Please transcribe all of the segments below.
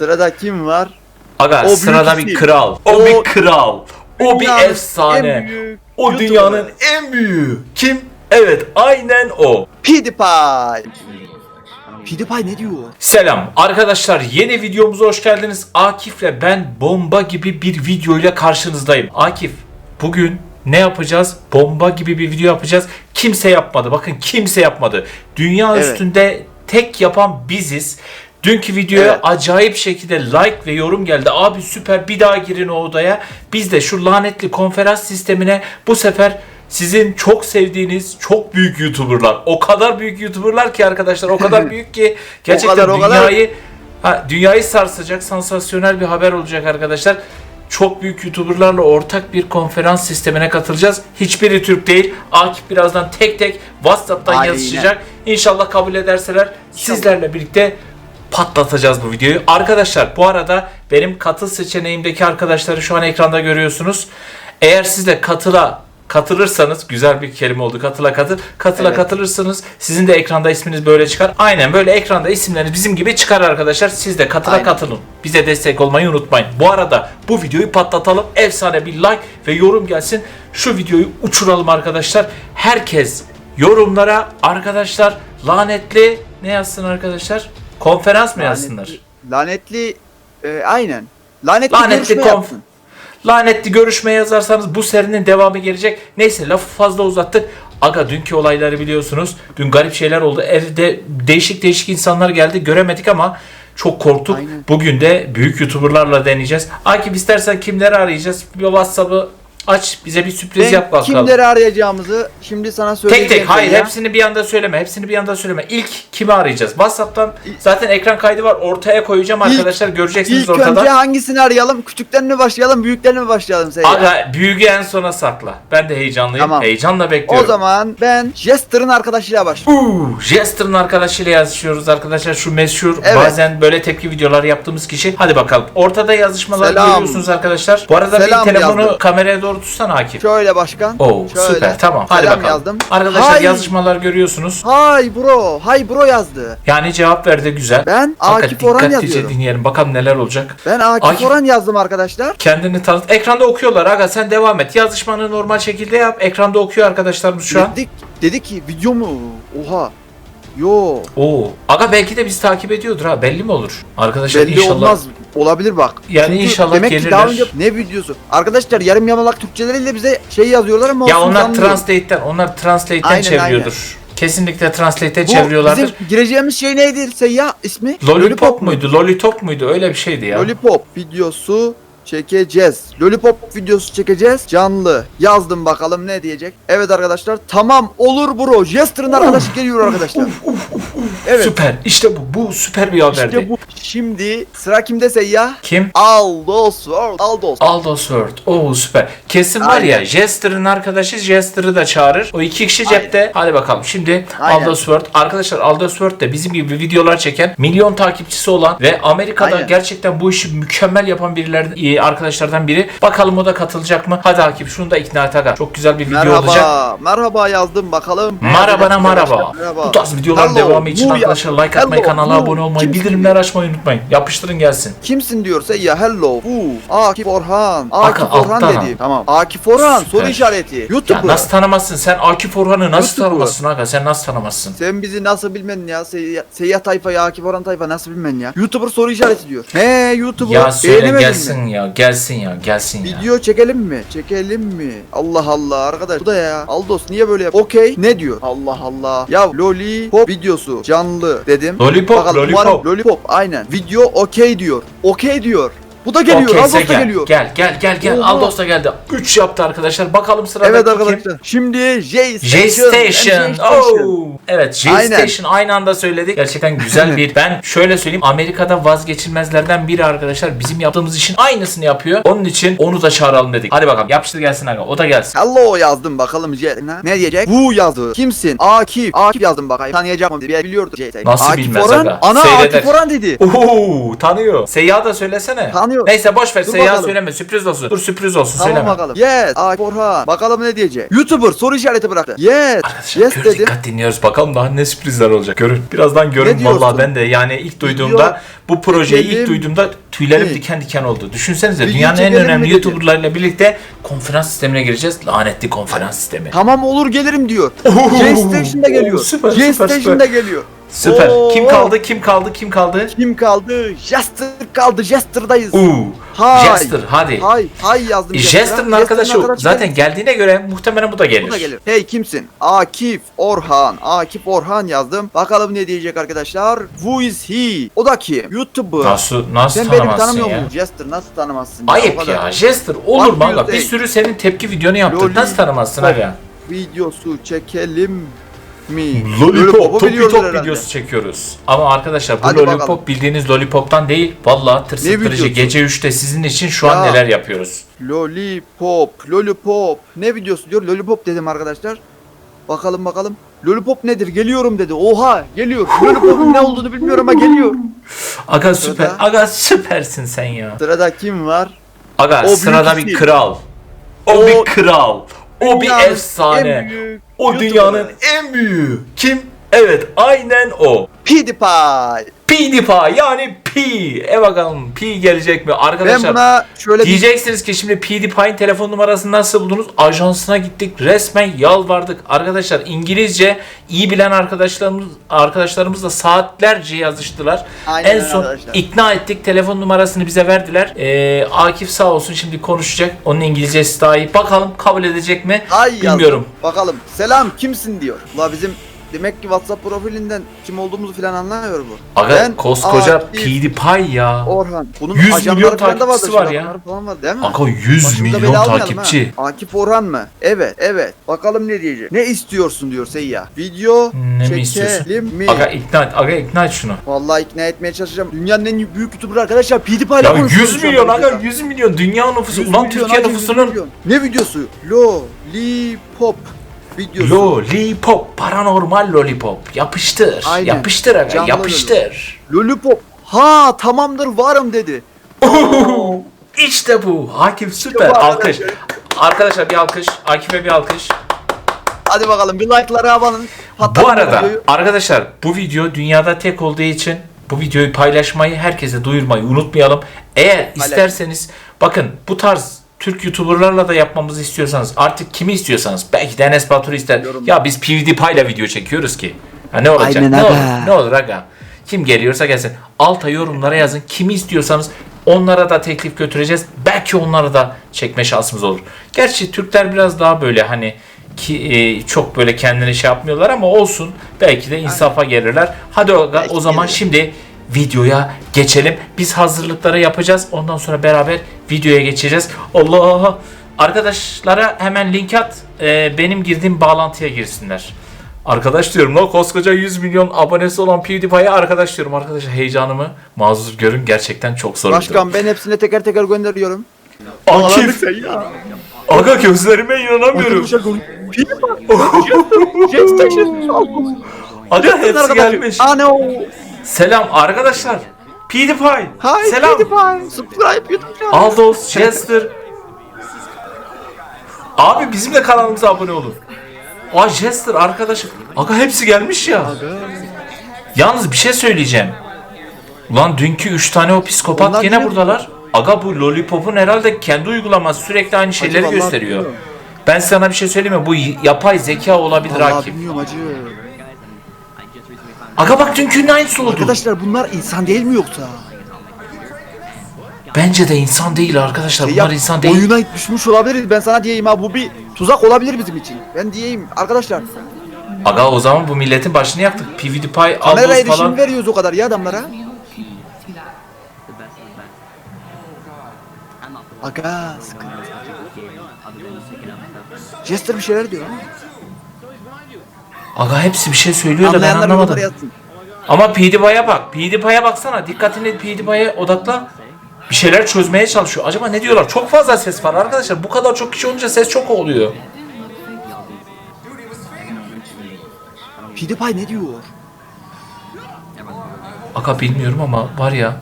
Sırada kim var? Aga O sırada bir kral. O, O bir kral. O bir efsane. O YouTuber. dünyanın en büyüğü. Kim? Evet aynen o. PewDiePie. PewDiePie ne diyor? Selam arkadaşlar yeni videomuza hoş geldiniz. Akif'le ben bomba gibi bir video ile karşınızdayım. Akif bugün ne yapacağız? Bomba gibi bir video yapacağız. Kimse yapmadı. Bakın kimse yapmadı. Dünya Evet. üstünde tek yapan biziz. Dünkü videoya Evet. acayip şekilde like ve yorum geldi. Abi süper bir daha girin o odaya. Biz de şu lanetli konferans sistemine bu sefer sizin çok sevdiğiniz çok büyük YouTuber'lar. O kadar büyük YouTuber'lar ki arkadaşlar o kadar büyük ki gerçekten kadar, o kadar. dünyayı ha, dünyayı sarsacak sansasyonel bir haber olacak arkadaşlar. Çok büyük YouTuber'larla ortak bir konferans sistemine katılacağız. Hiçbiri Türk değil. Akif birazdan tek tek WhatsApp'tan Aynen. yazışacak. İnşallah kabul ederseler İnşallah. sizlerle birlikte patlatacağız bu videoyu. Arkadaşlar bu arada benim katıl seçeneğimdeki arkadaşları şu an ekranda görüyorsunuz. Eğer siz de katıla katılırsanız güzel bir kelime oldu katıla katıl. Katıla Evet. katılırsanız sizin de ekranda isminiz böyle çıkar. Aynen böyle ekranda isimleriniz bizim gibi çıkar arkadaşlar. Siz de katıla Aynen. katılın. Bize destek olmayı unutmayın. Bu arada bu videoyu patlatalım. Efsane bir like ve yorum gelsin. Şu videoyu uçuralım arkadaşlar. Herkes yorumlara arkadaşlar lanetli ne yazsın arkadaşlar? Konferans mı yazsınlar? Lanetli e, aynen. Lanetli, Lanetli görüşme konf- yapsın. Lanetli görüşme yazarsanız bu serinin devamı gelecek. Neyse lafı fazla uzattık. Aga dünkü olayları biliyorsunuz. Dün garip şeyler oldu. Evde değişik değişik insanlar geldi. Göremedik ama çok korktuk. Aynen. Bugün de büyük YouTuber'larla deneyeceğiz. Akif istersen kimleri arayacağız? Bir WhatsApp'ı aç. Bize bir sürpriz Ben yap bakalım. kimleri arayacağımızı şimdi sana Tek söyleyeceğim. tek hayır ya. hepsini bir anda söyleme. Hepsini bir anda söyleme. İlk kimi arayacağız? WhatsApp'tan zaten ekran kaydı var. Ortaya koyacağım İlk- arkadaşlar. Göreceksiniz İlk ortada. önce hangisini arayalım? Küçükten mi başlayalım, büyükten mi başlayalım Seyya? Aga büyüğü en sona sakla. Ben de heyecanlıyım. Tamam. Heyecanla O bekliyorum. zaman ben Jester'ın arkadaşıyla başlıyorum. Uuu, Jester'ın arkadaşıyla yazışıyoruz arkadaşlar. Şu meşhur Evet. bazen böyle tepki videoları yaptığımız kişi. Hadi bakalım. Ortada yazışmalar Selam. görüyorsunuz arkadaşlar. Bu arada Selam bir telefonu yazdım. kameraya doğru tutsana Akif. Şöyle başkan. Oo Şöyle. süper tamam. Hadi Selam bakalım. yazdım. Arkadaşlar Hay. yazışmalar görüyorsunuz. Hay bro, hay bro yazdı. Yani cevap verdi güzel. Ben Fakat Akif Orhan dikkatlice yazıyorum. dinleyelim. Bakalım neler olacak. Ben Akif, Akif- Orhan yazdım arkadaşlar. Kendini tanıt. Ekranda okuyorlar. Aga sen devam et. Yazışmanı normal şekilde yap. Ekranda okuyor arkadaşlarımız şu an. Dedik, dedi ki video mu? Oha. Yo. Oo. Aga belki de bizi takip ediyordur ha. Belli mi olur? Arkadaşlar Belli inşallah. olmaz. Olabilir bak. Yani Çünkü inşallah demek ki daha gelirler. önce ne videosu? Arkadaşlar yarım yamalak Türkçeleriyle bize şey yazıyorlar ama Ya onlar translate'ten, onlar translate'ten Aynen, çeviriyordur. Kesinlikle translate'e Bu çeviriyorlardır. bizim gireceğimiz şey neydi Seyyah ismi? Lollipop muydu? Lollipop muydu? Öyle bir şeydi ya. Lollipop videosu çekeceğiz. Lollipop videosu çekeceğiz. Canlı. Yazdım bakalım ne diyecek. Evet arkadaşlar. Tamam olur bro. Jester'ın arkadaşı geliyor arkadaşlar. Evet. Süper. İşte bu. Bu süper bir haberdi. İşte bu. Şimdi sıra kimde Seyyah? Kim? Aldos World. Aldos. Aldo Sword. Oo süper. Kesin var ya Aynen. Jester'ın arkadaşı Jester'ı da çağırır. O iki kişi cepte. Hadi bakalım. Şimdi Aynen. Sword. Arkadaşlar Aldo Sword de bizim gibi videolar çeken, milyon takipçisi olan ve Amerika'da Aynen. gerçekten bu işi mükemmel yapan birilerden, arkadaşlardan biri. Bakalım o da katılacak mı? Hadi Akif şunu da ikna et aga. Çok güzel bir video Merhaba. olacak. Merhaba yazdım bakalım. Merhabana merhaba. Merhaba. Bu tarz videoların Hello, devamı için arkadaşlar ya- like atmayı, Hello, kanala abone olmayı, Kimsin bildirimleri açmayı unutmayın. Yapıştırın gelsin. Kimsin diyorsa ya hello. Bu Akif Orhan. Akif Bakın, Orhan alttan dedi. Tamam. Akif Orhan soru işareti. Ya YouTuber. nasıl tanımazsın? Sen Akif Orhan'ı nasıl YouTuber. tanımazsın aga? Sen nasıl tanımazsın? Sen bizi nasıl bilmen ya? Seyyah, seyyah tayfa ya Akif Orhan tayfa nasıl bilmen ya? YouTuber soru işareti diyor. He YouTuber. Ya söyle Beğenemedin gelsin mi? ya, gelsin ya, gelsin ya. Video çekelim mi? Çekelim mi? Allah Allah arkadaş. Bu da ya. Aldos niye böyle yap? Okey. Ne diyor? Allah Allah. Ya lollipop videosu canlı dedim. Lollipop, Bakalım, lollipop. umarım- lollipop aynen. Video okey diyor. Okey diyor. Bu da geliyor. Okeyse Aldos da gel, geliyor. Gel, gel, gel, gel. Oha. Aldos da geldi. 3 yaptı arkadaşlar. Bakalım sıradaki Evet kim? arkadaşlar. Şimdi J Station. J Station. Oh. Evet, J Aynen. Station aynı anda söyledik. Gerçekten güzel bir. Ben şöyle söyleyeyim. Amerika'da vazgeçilmezlerden biri arkadaşlar. Bizim yaptığımız işin aynısını yapıyor. Onun için onu da çağıralım dedik. Hadi bakalım. Yapıştır gelsin aga. O da gelsin. Hello yazdım bakalım J. Ne diyecek? Bu yazdı. Kimsin? Akif. Akif yazdım bakayım. Tanıyacak mı biliyordu J. Nasıl Akif bilmez Orhan. aga? Ana Seyreder. Akif Orhan dedi. Oho, tanıyor. Seyyah da söylesene. Tanıyor Tanıyor. Neyse boş ver Dur bakalım. söyleme sürpriz olsun. Dur sürpriz olsun Tamam söyleme. bakalım. Yes. Akif Orhan. Bakalım ne diyecek. YouTuber soru işareti bıraktı. Yes. Arkadaşlar yes gör dedim. dikkat dinliyoruz bakalım daha ne sürprizler olacak görün. Birazdan görün diyorsun? vallahi ben de yani ilk duyduğumda bu projeyi ilk duyduğumda tüylerim diken diken oldu. Düşünsenize Video dünyanın en mi önemli dedi? YouTuber'larıyla birlikte konferans sistemine gireceğiz. Lanetli konferans sistemi. Tamam olur gelirim diyor. Oo, J-Station'da geliyor. süper, süper, J-Station'da geliyor. Süper. Oo. Kim kaldı? Kim kaldı? Kim kaldı? Kim kaldı? Jester kaldı. Jester'dayız. Uuu. Hay. Jester hadi. Hay hay yazdım. Jester'ın arkadaşı o. zaten geldiğine göre muhtemelen bu da gelir. Bu da gelir. Hey kimsin? Akif Orhan. Akif Orhan yazdım. Bakalım ne diyecek arkadaşlar. Who is he? O da kim? YouTuber. Nasıl nasıl Sen beni tanımazsın tanımıyor ya? musun? Jester nasıl tanımazsın? O Ayıp kadar. ya. Jester olur mu Bak? Bir sürü senin tepki videonu yaptık. Loli- Nasıl tanımazsın Bak. aga? Videosu çekelim mi? Lollipop, Lollipop'u Topi Top herhalde. videosu çekiyoruz. Ama arkadaşlar bu Hadi Lollipop bakalım. bildiğiniz Lollipop'tan değil. Vallahi tırsıttırıcı. videosu? Gece 3'te sizin için şu an Ya. neler yapıyoruz. Lollipop, Lollipop. Ne videosu diyor? Lollipop dedim arkadaşlar. Bakalım bakalım. Lollipop nedir? Geliyorum dedi. Oha geliyor. Lollipop'un ne olduğunu bilmiyorum ama geliyor. Aga süper. Sırada- Aga süpersin sen ya. Sırada kim var? Aga O büyük sırada bir isim. kral. O, O bir kral. O bir Dünyanın efsane. en büyük O dünyanın en büyüğü. Kim? Evet aynen o. PewDiePie. PewDiePie yani P. E bakalım P gelecek mi? Ben Arkadaşlar buna şöyle Diyeceksiniz ki şimdi PewDiePie'in telefon numarasını nasıl buldunuz? Ajansına gittik. Resmen yalvardık. Arkadaşlar İngilizce iyi bilen arkadaşlarımız arkadaşlarımızla saatlerce yazıştılar. Aynen en son arkadaşlar. ikna ettik. Telefon numarasını bize verdiler. Ee, Akif sağ olsun şimdi konuşacak. Onun İngilizcesi daha iyi. Bakalım kabul edecek mi? ay yazdım. Bilmiyorum. Bakalım. Selam kimsin diyor. Ula bizim demek ki WhatsApp profilinden kim olduğumuzu filan anlamıyor bu. Aga Ben koskoca Akif PewDiePie ya. Orhan. Bunun 100 ajanları milyon falan da takipçisi var ya. adamları Falan var, değil mi? Aga 100 Başımıza milyon bela almayalım takipçi. ha. Akif Orhan mı? Evet, evet. Bakalım ne diyecek. Ne istiyorsun diyor Seyya. Video Ne mi istiyorsun? çekelim mi? Aga ikna et. Aga ikna et şunu. Vallahi ikna etmeye çalışacağım. Dünyanın en büyük YouTuber arkadaşlar PewDiePie ile Ya konuşuyoruz 100 şu milyon anda aga burada. 100 milyon dünya nüfusu. 100 Ulan milyon Türkiye aga, 100 nüfusunun milyon. Ne videosu? Lollipop videosu. Lollipop, paranormal lollipop. Yapıştır. Aynen. Yapıştır aga, Canlı yapıştır. Lollipop. Ha tamamdır varım dedi. işte bu. Hakim süper. bu alkış. arkadaşlar. Bir alkış. Akif'e bir alkış. Hadi bakalım bir like'ları abanın. Bu arada arkadaşlar bu video dünyada tek olduğu için bu videoyu paylaşmayı, herkese duyurmayı unutmayalım. Eğer isterseniz bakın bu tarz Türk YouTuber'larla da yapmamızı istiyorsanız artık kimi istiyorsanız belki de Enes Batur ister. Yorum. Ya biz PewDiePie ile video çekiyoruz ki. Ha ne olacak? Aynen ne aga. olur? Ne olur aga? Kim geliyorsa gelsin. Alta yorumlara yazın. Kimi istiyorsanız onlara da teklif götüreceğiz. Belki onlara da çekme şansımız olur. Gerçi Türkler biraz daha böyle hani ki e, çok böyle kendini şey yapmıyorlar ama olsun. Belki de insafa gelirler. Hadi o, o zaman gelir. şimdi videoya geçelim. Biz hazırlıkları yapacağız. Ondan sonra beraber videoya geçeceğiz. Allah! Arkadaşlara hemen link at. e, benim girdiğim bağlantıya girsinler. Arkadaş diyorum lan koskoca 100 milyon abonesi olan PewDiePie'ye arkadaş diyorum. Arkadaşlar heyecanımı mazur görün. Gerçekten çok zor. Başkan ben hepsine teker teker gönderiyorum. Akif! Aga gözlerime inanamıyorum. Aga hepsi gelmiş. Aa ne o? Selam arkadaşlar. PewDiePie. Hi Selam. PewDiePie. Subscribe YouTube channel. Aldos, Jester. Abi bizim de kanalımıza abone olun. Aa Jester arkadaşım. Aga hepsi gelmiş ya. Yalnız bir şey söyleyeceğim. Ulan dünkü 3 tane o psikopat Onlar yine buradalar. Aga bu Lollipop'un herhalde kendi uygulaması sürekli aynı şeyleri vallahi gösteriyor. Ben sana bir şey söyleyeyim mi? Bu yapay zeka olabilir Vallahi Akif. bilmiyorum acı. Aga bak dünkünün aynısı oldu. Arkadaşlar bunlar insan değil mi yoksa? Bence de insan değil arkadaşlar. Bunlar Ya, insan değil. Oyuna düşmüş olabilir. Ben sana diyeyim ha bu bir tuzak olabilir bizim için. Ben diyeyim arkadaşlar. Aga o zaman bu milletin başını yaktık. PewDiePie, Kamera Aldos erişimi falan. veriyoruz o kadar ya adamlara. Aga sıkıntı. Jester bir şeyler diyor ama. Aga hepsi bir şey söylüyor da ben Anlayanlar anlamadım. yazsın. Ama PewDiePie'ye bak. PewDiePie'ye baksana. Dikkatini PewDiePie'ye odakla. Bir şeyler çözmeye çalışıyor. Acaba ne diyorlar? Çok fazla ses var arkadaşlar. Bu kadar çok kişi olunca ses çok oluyor. PewDiePie ne diyor? Aga bilmiyorum ama var ya.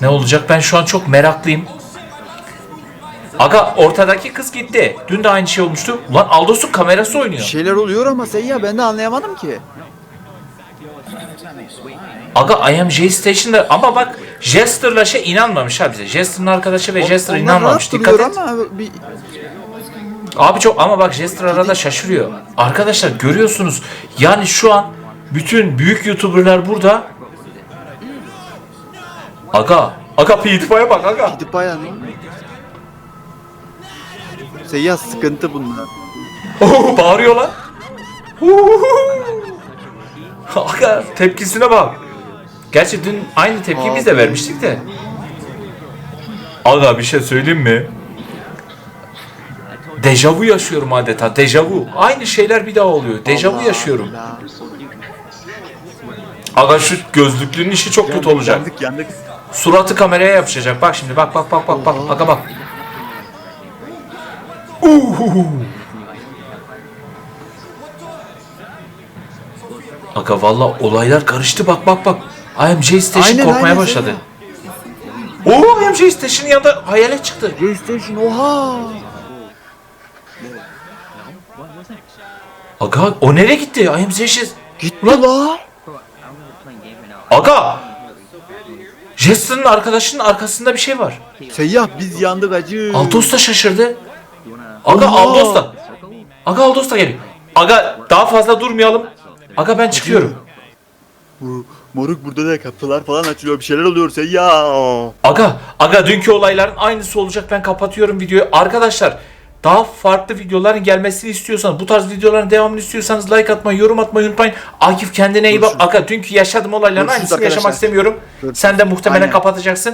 Ne olacak? Ben şu an çok meraklıyım. Aga ortadaki kız gitti. Dün de aynı şey olmuştu. Ulan Aldos'un kamerası Bir oynuyor. şeyler oluyor ama Seyya ben de anlayamadım ki. Aga I am J Station'da ama bak Jester'la şey inanmamış ha bize. Jester'ın arkadaşı ve Jester Onlar inanmamış. rahat Dikkat duruyor et. ama bir Abi çok ama bak Jester arada şaşırıyor. Arkadaşlar görüyorsunuz. Yani şu an bütün büyük YouTuber'lar burada. Aga, aga PewDiePie'ye bak aga. gidip bayan mı? Seyya sıkıntı bunlar. Oo, bağırıyor lan. Aga tepkisine bak. Gerçi dün aynı tepkiyi biz de Abi. vermiştik de. Aga bir şey söyleyeyim mi? Dejavu yaşıyorum adeta. Dejavu. Aynı şeyler bir daha oluyor. Dejavu Allah yaşıyorum. Allah. Aga şu gözlüklünün işi çok kötü olacak. Yandık yandık. Suratı kameraya yapışacak. Bak şimdi bak bak bak bak bak. Aga bak. Uhuhu. Aga valla olaylar karıştı bak bak bak. IMJ Station Aynen, korkmaya aynen, başladı. Oo IMJ Station'ın yanında hayalet çıktı. PlayStation oha. Aga o nereye gitti? IMJ Station. Gitti la. Aga. Jester'ın arkadaşının arkasında bir şey var. Seyyah biz yandık acı. Aldos da şaşırdı. Aga. Aldos da. Aga Aldos da geliyor. Aga daha fazla durmayalım. Aga ben çıkıyorum. Bu, moruk burada da kapılar falan açılıyor bir şeyler oluyor Seyyah. Aga, aga dünkü olayların aynısı olacak. Ben kapatıyorum videoyu. Arkadaşlar daha farklı videoların gelmesini istiyorsanız, bu tarz videoların devamını istiyorsanız like atmayı, yorum atmayı unutmayın. Akif kendine iyi bak. Aga dünkü yaşadığım olayların Görüşürüz aynısını arkadaşlar. yaşamak istemiyorum. Görüşürüz. Sen de muhtemelen Aynen. kapatacaksın.